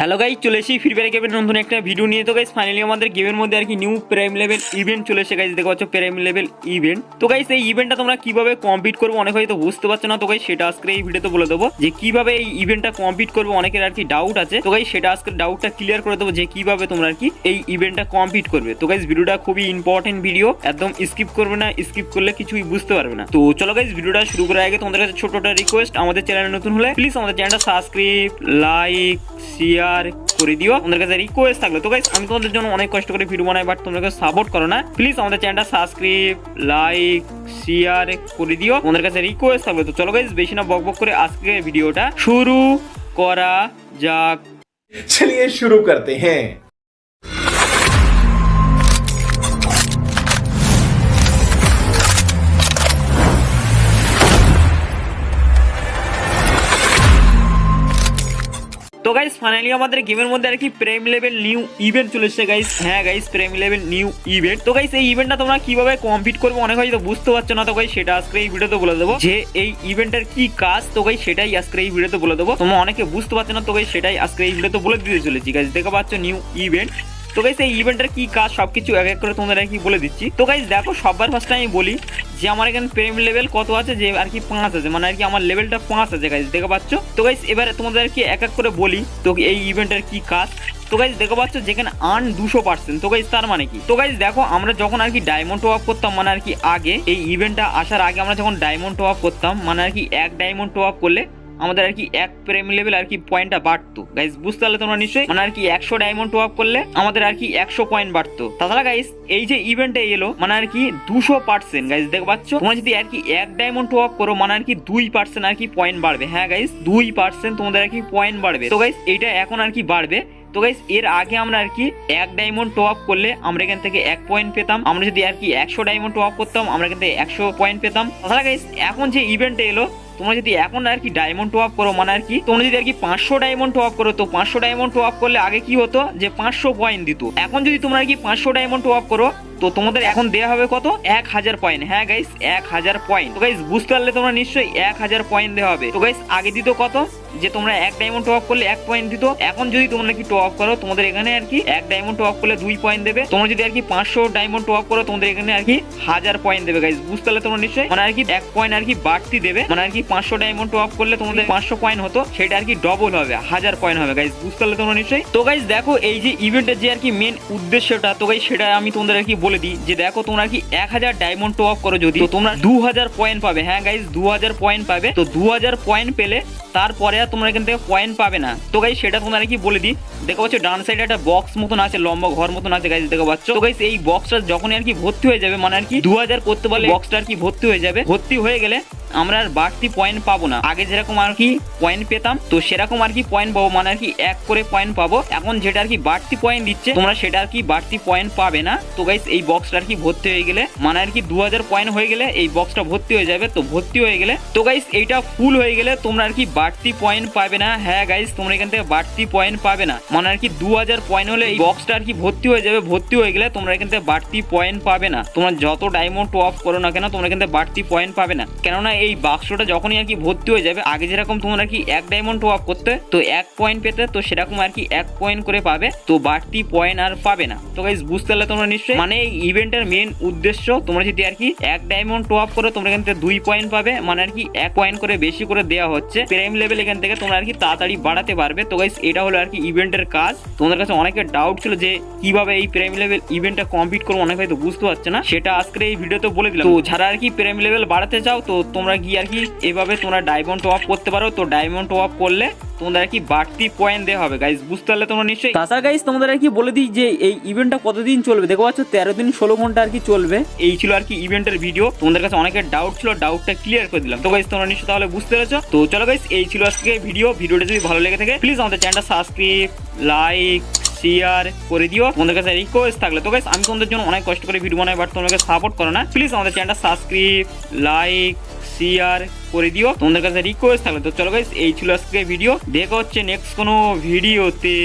Hello guys চলে এসেছি free fire গেমের নতুন একটা ভিডিও নিয়ে। তো গাইজ ফাইনালি আমাদের গেমের মধ্যে আর কি নিউ প্রাইম লেভেল ইভেন্ট চলে এসে গাইজ দেখো পাচ্ছ প্রাইম লেভেল ইভেন্ট তো গাইজ এই ইভেন্টটা তোমরা কীভাবে কমপ্লিট করব অনেক হয়তো বুঝতে পারছ না। তো গাইজ সেটা আজকে এই ভিডিওতে বলে দেবো যে কীভাবে এই ইভেন্টটা কমপ্লিট করব, অনেকের আর কি ডাউট আছে। তো গাইজ সেটা আজকে ডাউটটা ক্লিয়ার করে দেবো যে কীভাবে তোমরা আর কি এই ইভেন্টটা কমপ্লিট করবে। তো গাইজ ভিডিওটা খুবই ইম্পর্টেন্ট ভিডিও একদম স্কিপ করবে না স্কিপ করলে কিছুই বুঝতে পারবে না। তো চলো গাইজ ভিডিওটা শুরু করার আগে তোমাদের কাছে ছোট একটা রিকোয়েস্ট আমাদের চ্যানেলে নতুন হলে প্লিজ আমাদের চ্যানেলটা সাবস্ক্রাইব লাইক শেয়ার শেয়ার করে দিও আমাদের কাছে রিকোয়েস্ট থাকলো তো গাইস আমি তোমাদের জন্য অনেক কষ্ট করে ভিডিও বানাই বাট তোমরা সাপোর্ট করো না প্লিজ আমাদের চ্যানেলটা সাবস্ক্রাইব লাইক শেয়ার করে দিও আমাদের কাছে রিকোয়েস্ট থাকবে তো চলো গাইস বেশি না বক বক করে আজকে ভিডিওটা শুরু করা যাক চলিয়ে শুরু করতে হ্যাঁ তো গাইস ফাইনালি আমাদের গেমের মধ্যে আর কি প্রেম লেভেল নিউ ইভেন্ট চলে এসেছে গাইস হ্যাঁ guys prime level new event তো গাইস এই ইভেন্টটা তোমরা কীভাবে কমপ্লিট করবে অনেক হয়তো বুঝতে পারছ না, তো গাইস সেটা আজকে এই ভিডিওতে বলে দেবো। যে এই ইভেন্টের কি কাজ, তো গাইস সেটাই আজকে এই ভিডিওতে বলে দেবো। তোমরা অনেকে বুঝতে পারছ না, তো গাইস সেটাই আজকে এই ভিডিওতে বলে দিতে চলেছি গাইস দেখতে পাচ্ছ নিউ ইভেন্ট তো গাইস এই ইভেন্টের কি কাজ, সবকিছু এক এক করে তোমাদের আর কি বলে দিচ্ছি। তো গাইস দেখো, সবার ফার্স্টে আমি বলি যে আমার এখানে প্রেম লেভেল কত আছে, যে আর কি পাঁচ আছে মানে আর কি আমার লেভেলটা পাঁচ আছে গাইজ দেখে পাচ্ছ? তো গাইজ এবারে তোমাদের আর কি এক এক করে বলি, তো এই ইভেন্টের কি কাজ? তো গাইজ দেখো পাচ্ছ যেখানে আর্ন দুশো পার্সেন্ট তো গাইজ তার মানে কি? তো গাইজ দেখো, আমরা যখন আর কি ডায়মন্ড টপ আপ করতাম মানে আর কি আগে, এই ইভেন্টটা আসার আগে আমরা যখন ডায়মন্ড টপ আপ করতাম মানে আর কি এক ডায়মন্ড টপ আপ করলে আমাদের আর কি এক প্রেম লেভেল আর কি পয়েন্টটা বাড়তো গাইজ বুঝতে পারলে তোমরা নিশ্চয়ই মানে আর কি একশো ডায়মন্ড টপ করলে আমাদের আর কি একশো পয়েন্ট বাড়তো তাছাড়া গাইজ এই যে ইভেন্টে এলো মানে আর কি দুশো পার্সেন্ট গাইজ দেখতে পাচ্ছ তোমরা যদি আর কি এক ডায়মন্ড টপ করো মানে আর কি দুই পার্সেন্ট আর কি পয়েন্ট বাড়বে হ্যাঁ গাইজ দুই পার্সেন্ট তোমাদের আর কি পয়েন্ট বাড়বে তো গাইজ এটা এখন আর কি বাড়বে তো গাইস এর আগে আমরা আর কি এক ডায়মন্ড টপ করলে আমরা এখান থেকে এক পয়েন্ট পেতাম আমরা যদি আর কি একশো ডায়মন্ড টপ করতাম আমরা এখান থেকে একশো পয়েন্ট পেতাম তাছাড়া গাইস এখন যে ইভেন্টে এলো তোমরা যদি এখন আর কি ডায়মন্ড টপ করো মানে আর কি তোমরা যদি আর কি পাঁচশো ডায়মন্ড টপ করো তো পাঁচশো ডায়মন্ড টপ করলে আগে কি হতো যে পাঁচশো পয়েন্ট দিত এখন যদি তোমরা আর কি পাঁচশো ডায়মন্ড টপ করো তো তোমাদের এখন দেওয়া হবে কত এক হাজার পয়েন্ট হ্যাঁ গাইস এক হাজার পয়েন্ট তো গাইস বুঝতে পারলে তোমরা নিশ্চয়ই এক হাজার পয়েন্ট দেওয়া হবে তো গাইস আগে দিত কত যে তোমরা এক ডায়মন্ড টপ করলে এক পয়েন্ট দিত এখন যদি তোমরা কি টপ করো তোমাদের এখানে আর কি এক ডায়মন্ড টপ করলে দুই পয়েন্ট দেবে তোমরা যদি আর কি পাঁচশো ডায়মন্ড টপ করো তোমাদের এখানে আর কি হাজার পয়েন্ট দেবে গাইস বুঝতে পারলে তোমরা নিশ্চয়ই মানে আর কি এক পয়েন্ট আর কি বাড়তি দেবে মানে আর কি পাঁচশো ডায়মন্ড আপ করলে তোমাদের পাঁচশো পয়েন্ট হতো, সেটা আর কি ডবল হবে, হাজার পয়েন্ট হবে গাইস বুঝতে পারলে তোমরা নিশ্চয়ই? তো গাইস দেখো, এই যে ইভেন্টের যে আর কি মেন উদ্দেশ্যটা, তো গাইস সেটা আমি তোমাদের আর কি বলে দিই, যে দেখো, তোমরা কি এক হাজার ডায়মন্ড আপ করো যদি তোমরা দু হাজার পয়েন্ট পাবে হ্যাঁ গাইস দু হাজার পয়েন্ট পাবে, তো দু হাজার পয়েন্ট পেলে তারপরে আর তোমরা এখান থেকে পয়েন্ট পাবে না। তো গাইস সেটা তোমরা আর কি বলে দিই দেখো পাচ্ছ, ডান সাইডে একটা বক্স মতন আছে, লম্বা ঘর মতন আছে গাইস দেখো পাচ্ছ? তো গাইস এই বক্সটা যখনই আর কি ভর্তি হয়ে যাবে মানে আর কি দু হাজার করতে পারলে বক্সটা আর কি ভর্তি হয়ে যাবে, ভর্তি হয়ে গেলে আমরা আর বাড়তি পয়েন্ট পাবো না আগে যেরকম আর কি পয়েন্ট পেতাম তো সেরকম আর কি পয়েন্ট পাবো মানে আর কি এক করে পয়েন্ট পাবো এখন যেটা আর কি বাড়তি পয়েন্ট দিচ্ছে তোমরা সেটা আর কি বাড়তি পয়েন্ট পাবে না তো গাইস এই বক্সটা আর কি ভর্তি হয়ে গেলে মানে আর কি দু হাজার পয়েন্ট হয়ে গেলে এই বক্সটা ভর্তি হয়ে যাবে তো ভর্তি হয়ে গেলে তো গাইস এইটা ফুল হয়ে গেলে তোমরা আর কি বাড়তি পয়েন্ট পাবে না হ্যাঁ গাইস তোমরা এখান থেকে বাড়তি পয়েন্ট পাবে না মানে আর কি দু হাজার পয়েন্ট হলে এই বক্সটা আর কি ভর্তি হয়ে যাবে ভর্তি হয়ে গেলে তোমরা এখান থেকে বাড়তি পয়েন্ট পাবে না তোমরা যত ডায়মন্ড টপ করো না কেন তোমরা এখান থেকে বাড়তি পয়েন্ট পাবে না কেননা এই বাক্সটা যখনই আর কি ভর্তি হয়ে যাবে, আগে যেরকম তোমরা কি এক ডায়মন্ড টপ করতে, তো এক পয়েন্ট পেতে, তো সেরকম আর কি এক পয়েন্ট করে পাবে, তো বাড়তি পয়েন্ট আর পাবে না। তো গাইস বুঝতে পারলে তোমরা নিশ্চয়ই? মানে এই ইভেন্টের মেন উদ্দেশ্য, তোমরা যদি আর কি এক ডায়মন্ড টপ করো, তোমরা এখান থেকে দুই পয়েন্ট পাবে মানে আর কি এক পয়েন্ট করে বেশি করে দেওয়া হচ্ছে। প্রাইম লেভেল এখান থেকে তোমরা আর কি তাড়াতাড়ি বাড়াতে পারবে। তো গাইস এটা হলো আর কি ইভেন্টের কাজ। তোমাদের কাছে অনেকের ডাউট ছিল যে কীভাবে এই প্রাইম লেভেল ইভেন্টটা কমপ্লিট করব, অনেক হয়তো বুঝতে পারছে না। সেটা আজকের এই ভিডিওতে বলে দিলাম। তো যারা আর কি প্রাইম লেভেল বাড়াতে চাও, তো তোমরা গিয়ে আর কি এভাবে তোমরা ডায়মন্ড টপ করতে পারো। তো ডায়মন্ড টপ করলে তোমাদের কি বাড়তি পয়েন্ট দেওয়া হবে। গাইজ বুঝতে পারলে তোমরা নিশ্চয়ই? তাছাড়া গাইজ তোমাদের আর কি বলে দিই যে এই ইভেন্টটা কতদিন চলবে? দেখো পাচ্ছ তেরো দিন ষোলো ঘণ্টা আর কি চলবে। এই ছিল আর কি ইভেন্টের ভিডিও তোমাদের কাছে অনেকের ডাউট ছিল ডাউটটা ক্লিয়ার করে দিলাম। তো গাইজ তোমরা নিশ্চয়ই তাহলে বুঝতে পেরেছ। তো চলো গাইজ এই ছিল আজকে ভিডিও ভিডিওটা যদি ভালো লেগে থাকে প্লিজ আমাদের চ্যানেলটা সাবস্ক্রাইব লাইক শেয়ার করে দিও। তোমাদের কাছে রিকোয়েস্ট থাকলে। তো গাইস আমি তোমাদের জন্য অনেক কষ্ট করে ভিডিও বানাই বাট তোমাকে সাপোর্ট করো না। প্লিজ আমাদের চ্যানেলটা সাবস্ক্রাইব লাইক শেয়ার করে দিও। তোমাদের কাছে রিকোয়েস্ট থাকলে তো চলো গাইস এই ছিল আজকে ভিডিও দেখা হচ্ছে নেক্সট কোনো ভিডিওতে